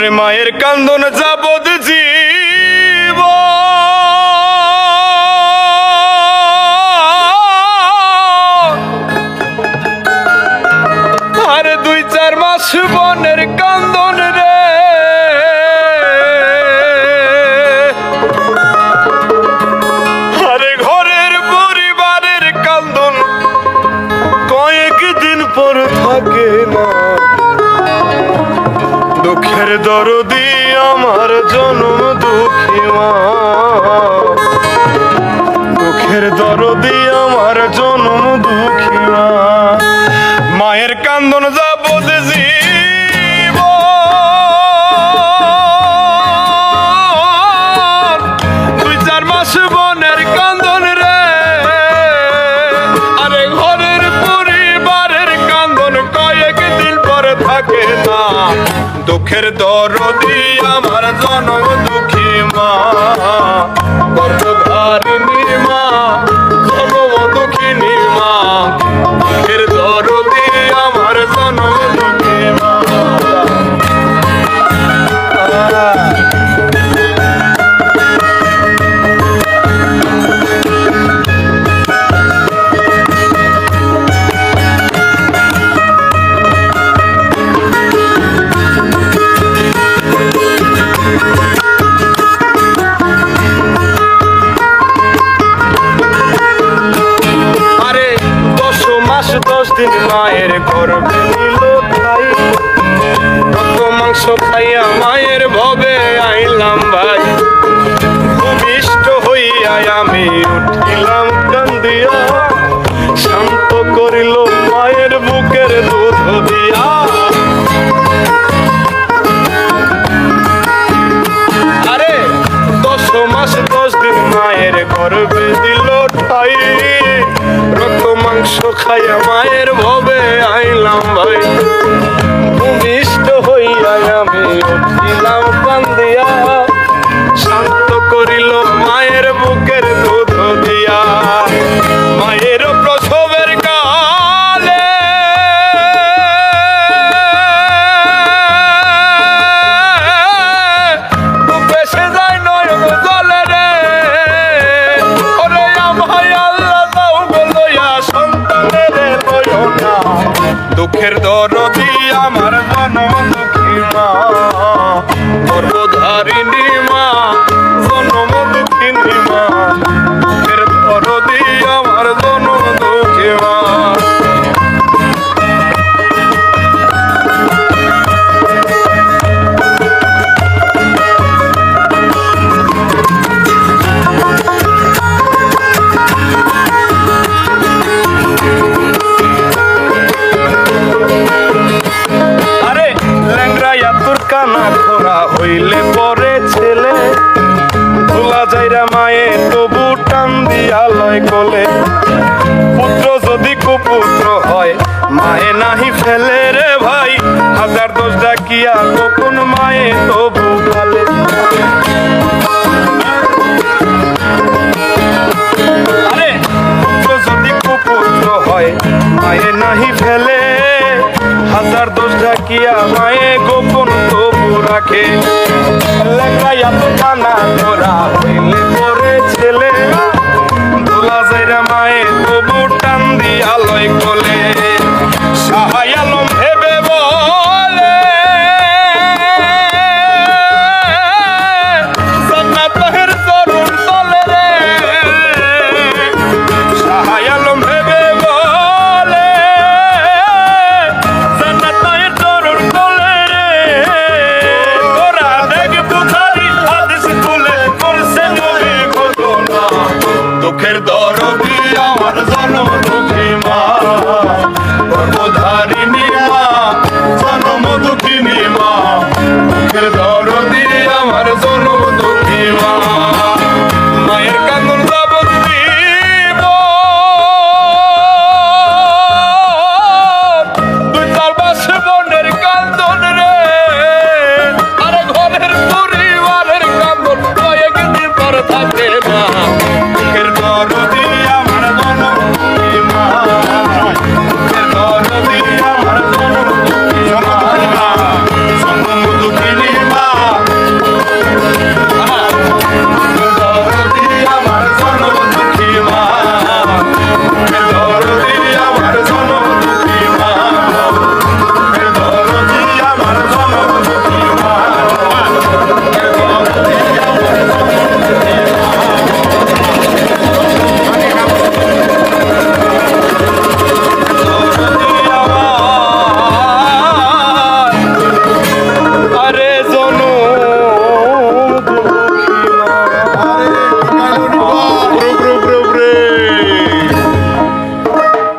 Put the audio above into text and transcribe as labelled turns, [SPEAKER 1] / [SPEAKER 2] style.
[SPEAKER 1] ওরে মায়ের কান্দন যাবদ জীব আর দুই চার মাস বনের কান্দন রে। দরদি আমার জন্ম দুঃখী মা। দুঃখের দরদি আমার জন্ম দুঃখী মা। মায়ের কান্দন দিন পরে থাকে না। দুঃখের দরদি আমার জন দুঃখী মা। দিন মায়ের গর্বে নিল রক্ত মাংস খাইয়া মায়ের ভবে আইলাম খাইয়া মায়ের ভবে আইলাম ভাই। ভূমিষ্ঠ হইয়া আমি উঠিলাম কান্দিয়া। দুঃখের দরদি দিয়া লয় কোলে পুত্র যদি কুপুত্র হয়, মায়ে নাহি ফেলে রে ভাই। হাজার দোষ ডাকিয়া গোপন মায়ে তবু পুত্র যদি কুপুত্র হয়, মায়ে নাহি ফেলে। হাজার দোষ ঢাকিয়া মায়ে গোপন তবু রাখে। লেখাইয়া তো কানা তোরা